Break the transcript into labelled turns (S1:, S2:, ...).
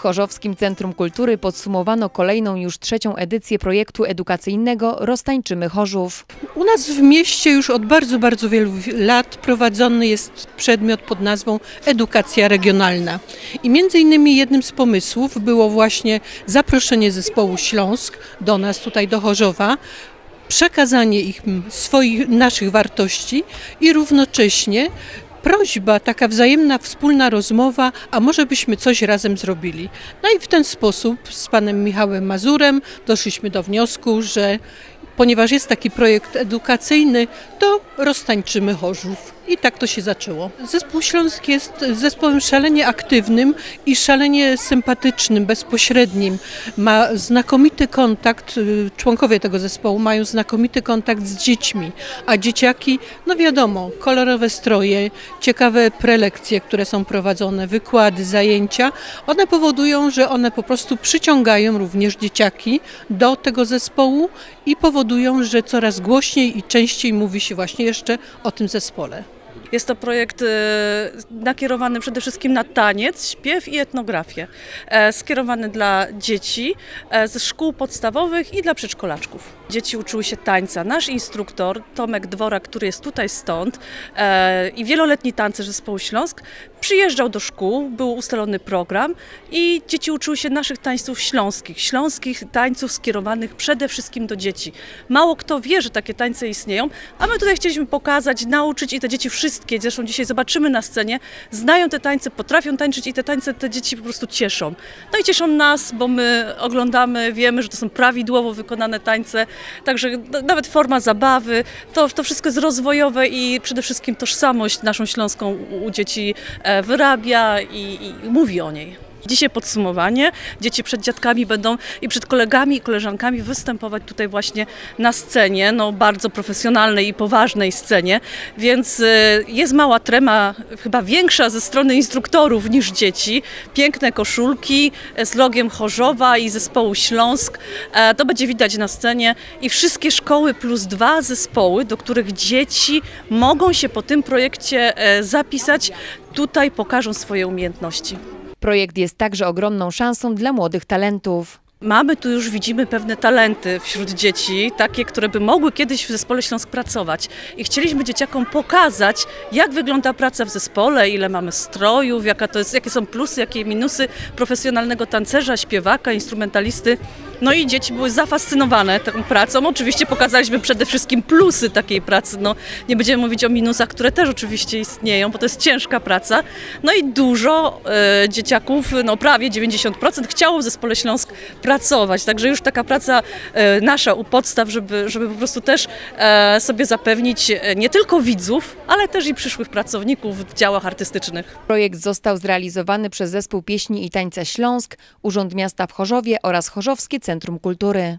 S1: W Chorzowskim Centrum Kultury podsumowano kolejną już trzecią edycję projektu edukacyjnego Roztańczymy Chorzów.
S2: U nas w mieście już od bardzo, bardzo wielu lat prowadzony jest przedmiot pod nazwą edukacja regionalna. I między innymi jednym z pomysłów było właśnie zaproszenie zespołu Śląsk do nas, tutaj do Chorzowa, przekazanie ich swoich, naszych wartości i równocześnie prośba, taka wzajemna, wspólna rozmowa, a może byśmy coś razem zrobili. No i w ten sposób z panem Michałem Mazurem doszliśmy do wniosku, że ponieważ jest taki projekt edukacyjny, to roztańczymy Chorzów. I tak to się zaczęło. Zespół Śląski jest zespołem szalenie aktywnym i szalenie sympatycznym, bezpośrednim. Ma znakomity kontakt, y, członkowie tego zespołu mają znakomity kontakt z dziećmi, a dzieciaki, no wiadomo, kolorowe stroje, ciekawe prelekcje, które są prowadzone, wykłady, zajęcia, one powodują, że one po prostu przyciągają również dzieciaki do tego zespołu i powodują, że coraz głośniej i częściej mówi się właśnie jeszcze o tym zespole.
S3: Jest to projekt e, nakierowany przede wszystkim na taniec, śpiew i etnografię. E, Skierowany dla dzieci e, ze szkół podstawowych i dla przedszkolaczków. Dzieci uczyły się tańca. Nasz instruktor, Tomek Dwora, który jest tutaj stąd e, i wieloletni tancerz zespołu Śląsk, przyjeżdżał do szkół, był ustalony program i dzieci uczyły się naszych tańców śląskich, śląskich tańców skierowanych przede wszystkim do dzieci. Mało kto wie, że takie tańce istnieją, a my tutaj chcieliśmy pokazać, nauczyć i te dzieci wszystkie, zresztą dzisiaj zobaczymy na scenie, znają te tańce, potrafią tańczyć i te tańce te dzieci po prostu cieszą. No i cieszą nas, bo my oglądamy, wiemy, że to są prawidłowo wykonane tańce, także n- nawet forma zabawy, to, to wszystko jest rozwojowe i przede wszystkim tożsamość naszą śląską u, u dzieci e, wyrabia i, i mówi o niej. Dzisiaj podsumowanie. Dzieci przed dziadkami będą i przed kolegami i koleżankami występować tutaj właśnie na scenie, no bardzo profesjonalnej i poważnej scenie, więc e, jest mała trema, chyba większa ze strony instruktorów niż dzieci. Piękne koszulki e, z logiem Chorzowa i zespołu Śląsk. E, To będzie widać na scenie i wszystkie szkoły plus dwa zespoły, do których dzieci mogą się po tym projekcie e, zapisać, tutaj pokażą swoje umiejętności.
S1: Projekt jest także ogromną szansą dla młodych talentów.
S3: Mamy tu już, widzimy pewne talenty wśród dzieci, takie, które by mogły kiedyś w Zespole Śląsk pracować. I chcieliśmy dzieciakom pokazać, jak wygląda praca w zespole, ile mamy strojów, jaka to jest, jakie są plusy, jakie minusy profesjonalnego tancerza, śpiewaka, instrumentalisty. No i dzieci były zafascynowane tą pracą. Oczywiście pokazaliśmy przede wszystkim plusy takiej pracy. No, nie będziemy mówić o minusach, które też oczywiście istnieją, bo to jest ciężka praca. No i dużo e, dzieciaków, no prawie 90% chciało w Zespole Śląsk pracować. Także już taka praca e, nasza u podstaw, żeby, żeby po prostu też e, sobie zapewnić e, nie tylko widzów, ale też i przyszłych pracowników w działach artystycznych.
S1: Projekt został zrealizowany przez Zespół Pieśni i Tańca Śląsk, Urząd Miasta w Chorzowie oraz Chorzowskie Centrum Kultury.